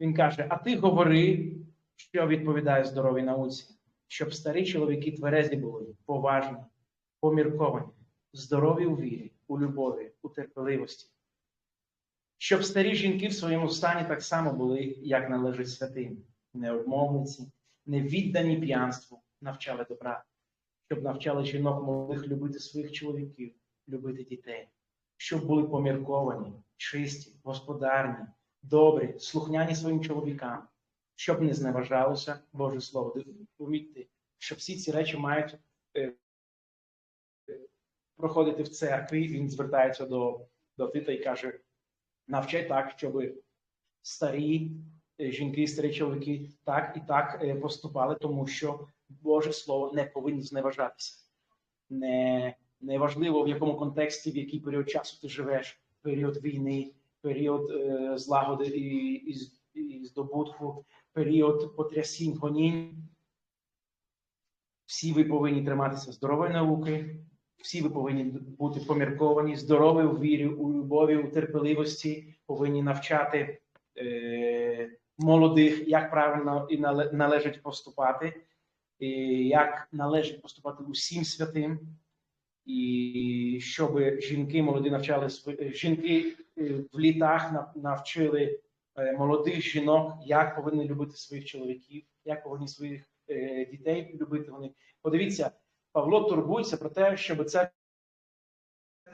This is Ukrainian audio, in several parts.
Він каже: А ти говори, що відповідає здоровій науці, щоб старі чоловіки тверезі були, поважні, помірковані, здорові у вірі, у любові, у терпеливості. Щоб старі жінки в своєму стані так само були, як належить святим, необмовниці, не віддані п'янству, навчали добра, щоб навчали жінок молодих любити своїх чоловіків, любити дітей, щоб були помірковані, чисті, господарні, добрі, слухняні своїм чоловікам, щоб не зневажалося Боже Слово. Помітьте, що всі ці речі мають е, проходити в церкві. Він звертається до, до Тита і каже: навчай так, щоб старі е, жінки, старі чоловіки так і так е, поступали, тому що Боже Слово не повинні зневажатися. Не, не в якому контексті, в який період часу ти живеш, період війни, період е, злагоди і, і, і здобутку, період потрясінь, гонінь. Всі ви повинні триматися здорової науки, всі ви повинні бути помірковані, здорові у вірі, у любові, у терпеливості, повинні навчати е, молодих, як правильно і нале- належить поступати, і як належить поступати усім святим, і щоб жінки молоді навчали сви- жінки е, в літах нав- навчили е, молодих жінок, як повинні любити своїх чоловіків, як повинні своїх е, дітей любити. Вони подивіться, Павло турбується про те, щоб ця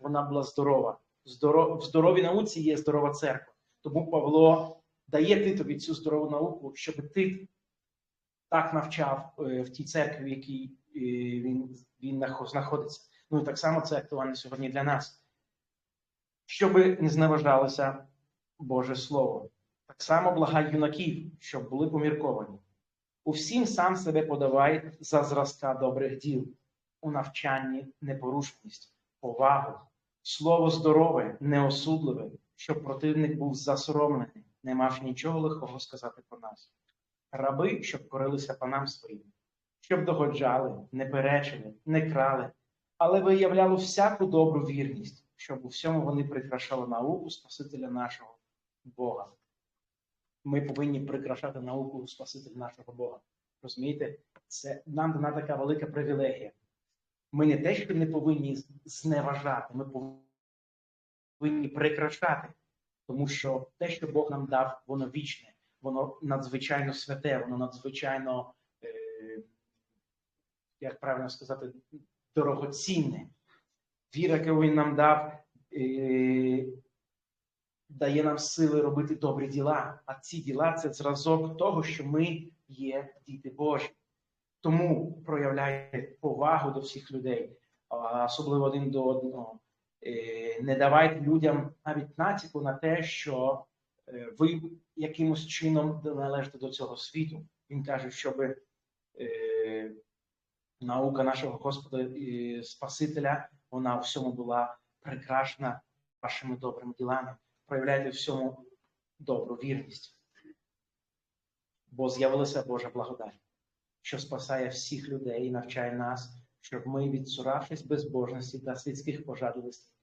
вона була здорова. Здоро... В здоровій науці є здорова церква. Тому Павло дає Титові цю здорову науку, щоб Тит так навчав е, в тій церкві, в якій е, він, він нахо- знаходиться. Ну і так само це актуально сьогодні для нас. Щоб не зневажалося Боже Слово. Так само благай юнаків, щоб були помірковані. Усім сам себе подавай за зразка добрих діл, у навчанні непорушність, повагу, слово здорове, неосудливе, щоб противник був засоромлений, не мав нічого лихого сказати про нас. Раби, щоб корилися панам своїм, щоб догоджали, не перечили, не крали, але виявляли всяку добру вірність, щоб у всьому вони прикрашали науку Спасителя нашого Бога. Ми повинні прикрашати науку Спасителя нашого Бога. Розумієте, це нам дана така велика привілегія. Ми не те, що не повинні зневажати, ми повинні прикрашати, тому що те, що Бог нам дав, воно вічне, воно надзвичайно святе, воно надзвичайно, е, як правильно сказати, дорогоцінне. Віра, яку він нам дав, е, дає нам сили робити добрі діла. А ці діла це зразок того, що ми є діти Божі. Тому проявляйте повагу до всіх людей, особливо один до одного. Е, Не давайте людям навіть натяку на те, що е, ви якимось чином належите до цього світу. Він каже, щоб е, наука нашого Господа і Спасителя, вона всьому була прикрашена вашими добрими ділами. Проявляйте всьому добру вірність. Бо з'явилася Божа благодать, що спасає всіх людей і навчає нас, щоб ми, відсуравшись безбожності та світських пожадливостей,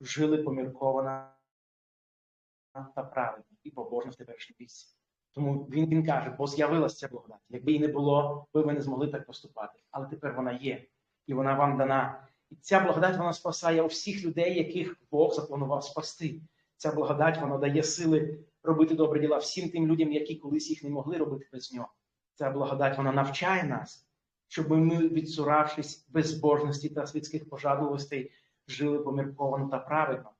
жили помірковано та правильно і побожно в теперішній віці. Тому він, він каже, бо з'явилася ця благодать. Якби її не було, ви б не змогли так поступати. Але тепер вона є, і вона вам дана. І ця благодать вона спасає усіх людей, яких Бог запланував спасти. Ця благодать вона дає сили робити добрі діла всім тим людям, які колись їх не могли робити без нього. Ця благодать вона навчає нас, щоб ми, відсуравшись безбожності та світських пожадливостей, жили помірковано та правильно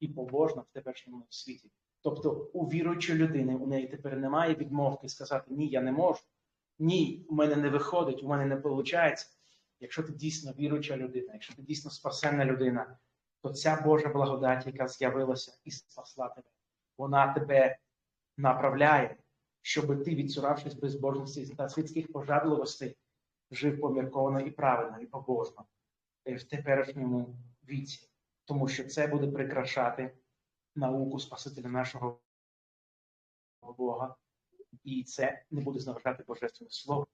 і побожно в теперішньому світі. Тобто, у віруючої людини у неї тепер немає відмовки сказати Ні, я не можу, ні, у мене не виходить, у мене не виходить. Якщо ти дійсно віруюча людина, якщо ти дійсно спасенна людина, то ця Божа благодать, яка з'явилася і спасла тебе, вона тебе направляє, щоб ти, відсуравшись безбожності та світських пожадливостей, жив помірковано і правильно, і побожно е, в теперішньому віці, тому що це буде прикрашати науку Спасителя нашого Бога, і це не буде зневажати Божественне Слово.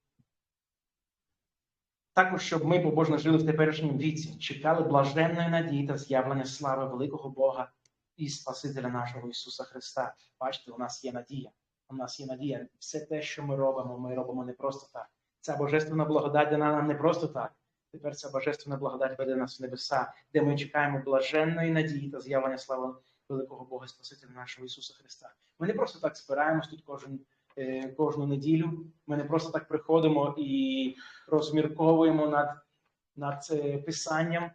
Також, щоб ми побожно жили в теперішньому віці, чекали блаженної надії та з'явлення слави великого Бога і Спасителя нашого Ісуса Христа. Бачите, у нас є надія. У нас є надія. Все те, що ми робимо, ми робимо не просто так. Ця божественна благодать дана нам не просто так. Тепер ця божественна благодать веде нас в небеса, де ми чекаємо блаженної надії та з'явлення слави великого Бога Спасителя нашого Ісуса Христа. Ми не просто так збираємось тут кожен, е, кожну неділю. Ми не просто так приходимо і розмірковуємо над, над е, писанням,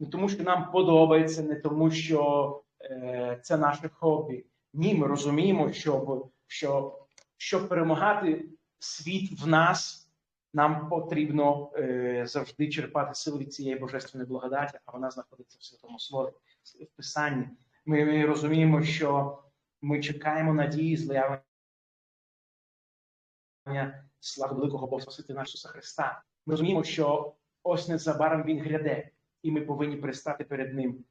не тому, що нам подобається, не тому, що е, це наше хобі. Ні, ми розуміємо, що, що щоб перемагати світ в нас. Нам потрібно е, завжди черпати сили від цієї божественної благодаті, а вона знаходиться в святому слові, в писанні. Ми, розуміємо, що ми чекаємо надії з'явлення слави великого Бога Спасителя нашого Христа. Ми розуміємо, що ось незабаром Він гряде, і ми повинні пристати перед Ним.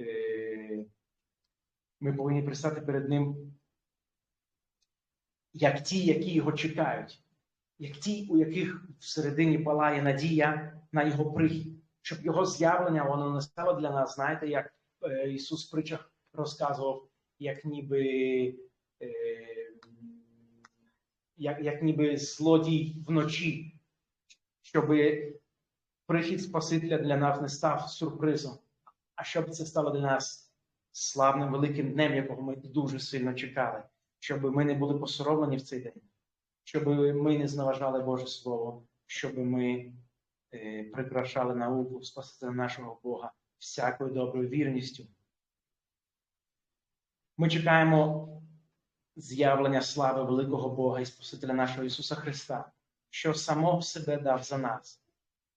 Е, ми повинні пристати перед Ним, як ті, які його чекають як ті, у яких всередині палає надія на його прихід, щоб його з'явлення воно не стало для нас. Знаєте, як е, Ісус в притчах розказував, як е, як, як ніби злодій вночі, щоб прихід Спасителя для нас не став сюрпризом, а щоб це стало для нас славним великим днем, якого ми дуже сильно чекали, щоб ми не були посоромлені в цей день щоб ми не зневажали Боже Слово, щоб ми е, прикрашали науку Спасителя нашого Бога всякою доброю вірністю. Ми чекаємо з'явлення слави великого Бога і Спасителя нашого Ісуса Христа, що само себе дав за нас,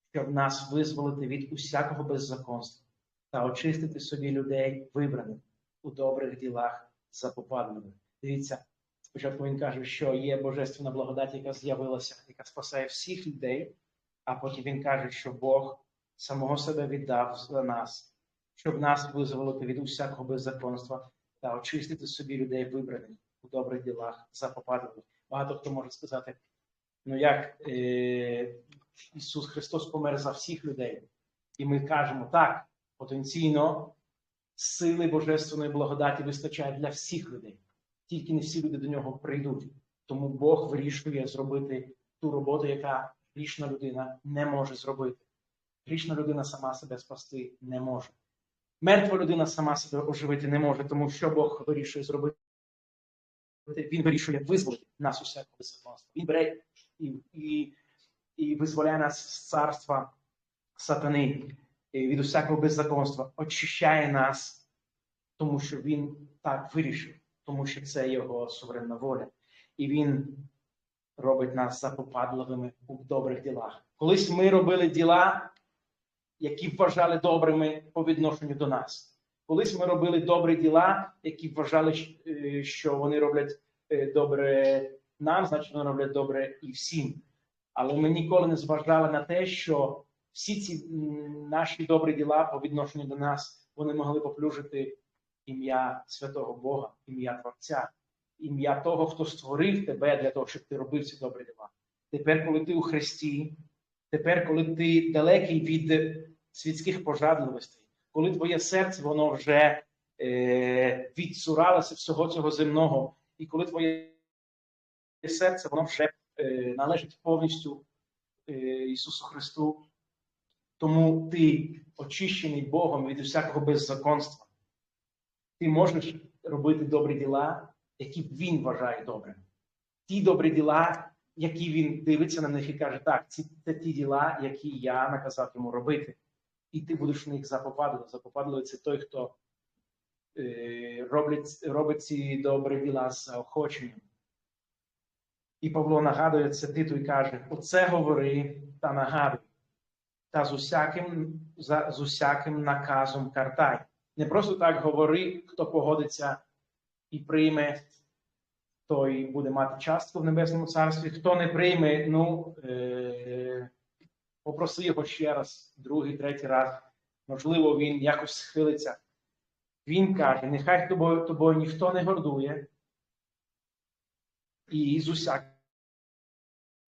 щоб нас визволити від усякого беззаконства та очистити собі людей, вибраних у добрих ділах запопадливих. Дивіться, Спочатку він каже, що є божественна благодать, яка з'явилася, яка спасає всіх людей, а потім він каже, що Бог самого себе віддав за нас, щоб нас визволити від усякого беззаконства та очистити собі людей, вибраних у добрих ділах запопадливих. Багато хто може сказати, ну як е, Ісус Христос помер за всіх людей, і ми кажемо так, потенційно сили Божественної благодаті вистачає для всіх людей тільки не всі люди до нього прийдуть. Тому Бог вирішує зробити ту роботу, яка грішна людина не може зробити. Грішна людина сама себе спасти не може. Мертва людина сама себе оживити не може, тому що Бог вирішує зробити. Він вирішує визволити нас усякого беззаконства. Він бере і і, і визволяє нас з царства сатани від усякого беззаконства, очищає нас, тому що він так вирішив тому що це його суверенна воля, і він робить нас запопадливими у добрих ділах. Колись ми робили діла, які вважали добрими по відношенню до нас. Колись ми робили добрі діла, які вважали, е, що вони роблять е, добре нам, значить вони роблять добре і всім. Але ми ніколи не зважали на те, що всі ці наші добрі діла по відношенню до нас вони могли поплюжити ім'я святого Бога, ім'я Творця, ім'я того, хто створив тебе для того, щоб ти робив ці добрі діла. Тепер, коли ти у Христі, тепер, коли ти далекий від світських пожадливостей, коли твоє серце воно вже е, відсуралося всього цього земного, і коли твоє серце воно вже е, належить повністю е, Ісусу Христу, тому ти очищений Богом від усякого беззаконства. Ти можеш робити добрі діла, які він вважає добрими. Ті добрі діла, які він дивиться на них і каже, так, ці це ті діла, які я наказав йому робити. І ти будеш в них запопадливий. Запопадливий це той, хто е, робить, робить ці добрі діла з охоченням. І Павло нагадує це Титу і каже: Оце говори та нагадуй, та з усяким, за, з усяким наказом картай. Не просто так говори, хто погодиться і прийме, той буде мати частку в Небесному Царстві. Хто не прийме, ну е- попроси його ще раз, другий, третій раз. Можливо, він якось схилиться. Він каже: нехай тобою, тобою ніхто не гордує, і з усяким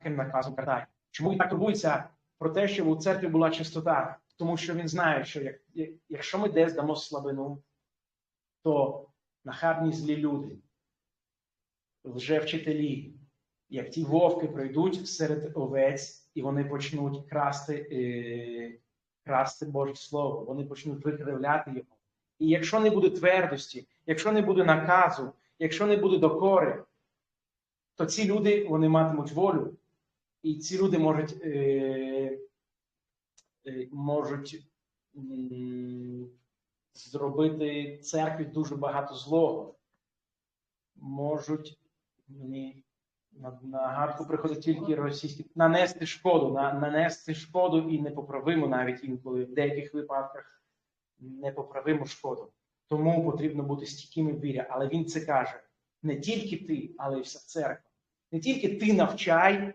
наказом картає. Чому він так турбується про те, щоб у церкві була чистота? тому що він знає, що як, якщо ми десь дамо слабину, то нахабні злі люди, лжевчителі, як ті вовки пройдуть серед овець, і вони почнуть красти, е, красти Боже Слово, вони почнуть викривляти його. І якщо не буде твердості, якщо не буде наказу, якщо не буде докори, то ці люди вони матимуть волю, і ці люди можуть, е, е, можуть зробити церкві дуже багато злого. Можуть мені на, на гадку приходить тільки російські нанести шкоду, на, нанести шкоду і непоправиму навіть інколи в деяких випадках непоправиму шкоду. Тому потрібно бути стійкими в вірі. Але він це каже: не тільки ти, але й вся церква. Не тільки ти навчай,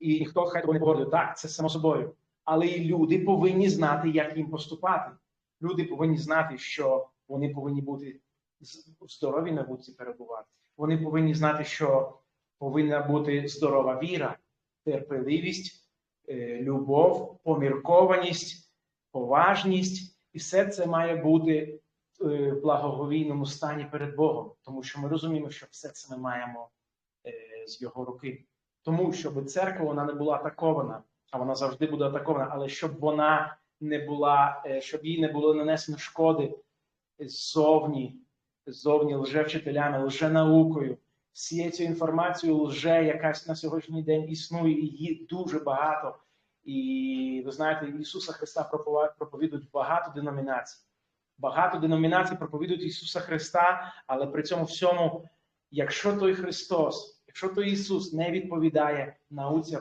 і ніхто хай того не погодує. Так, це само собою. Але і люди повинні знати, як їм поступати. Люди повинні знати, що вони повинні бути здоровій науці перебувати. Вони повинні знати, що повинна бути здорова віра, терпеливість, е, любов, поміркованість, поважність, і все це має бути е, в благоговійному стані перед Богом, тому що ми розуміємо, що все це ми маємо е, з його руки. Тому щоб церква вона не була атакована, а вона завжди буде атакована, але щоб вона не була, щоб їй не було нанесено шкоди ззовні, ззовні лжевчителями, лженаукою, всією цією інформацією лже, якась на сьогоднішній день існує, і її дуже багато. І ви знаєте, Ісуса Христа проповідують багато деномінацій. Багато деномінацій проповідують Ісуса Христа, але при цьому всьому, якщо той Христос, якщо той Ісус не відповідає науці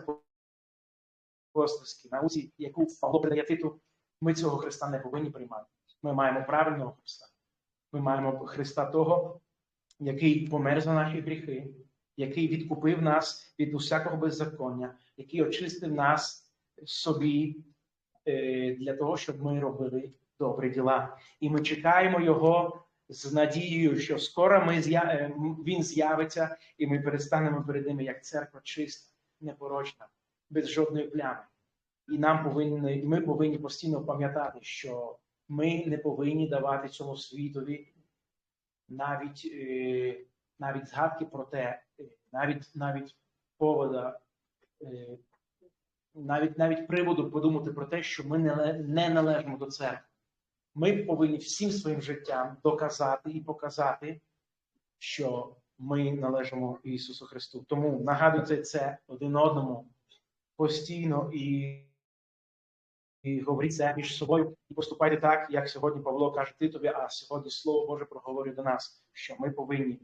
апостольській, науці, яку Павло передає Титу, ми цього Христа не повинні приймати. Ми маємо правильного Христа. Ми маємо Христа того, який помер за наші гріхи, який відкупив нас від усякого беззаконня, який очистив нас собі е, для того, щоб ми робили добрі діла. І ми чекаємо Його з надією, що скоро ми е, він з'явиться, і ми перестанемо перед ними як церква чиста, непорочна, без жодної плями. І нам повинні, і ми повинні постійно пам'ятати, що ми не повинні давати цьому світові навіть, е, навіть згадки про те, е, навіть навіть повода, е, навіть навіть приводу подумати про те, що ми не, не належимо до церкви. Ми повинні всім своїм життям доказати і показати, що ми належимо Ісусу Христу. Тому нагадуйте це один одному постійно і, і говоріть це між собою і поступайте так, як сьогодні Павло каже Титові, а сьогодні Слово Боже проговорює до нас, що ми повинні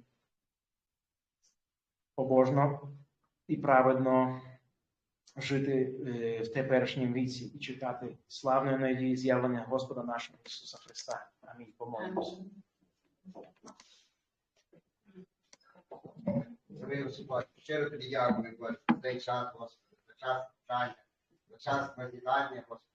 побожно і праведно жити е, в теперішньому віці і чекати славної надії з'явлення Господа нашого Ісуса Христа. Амінь. Помолимось. Щиро тобі дякую, Господи, цей час, Господи, час за час. Дякую, Господи.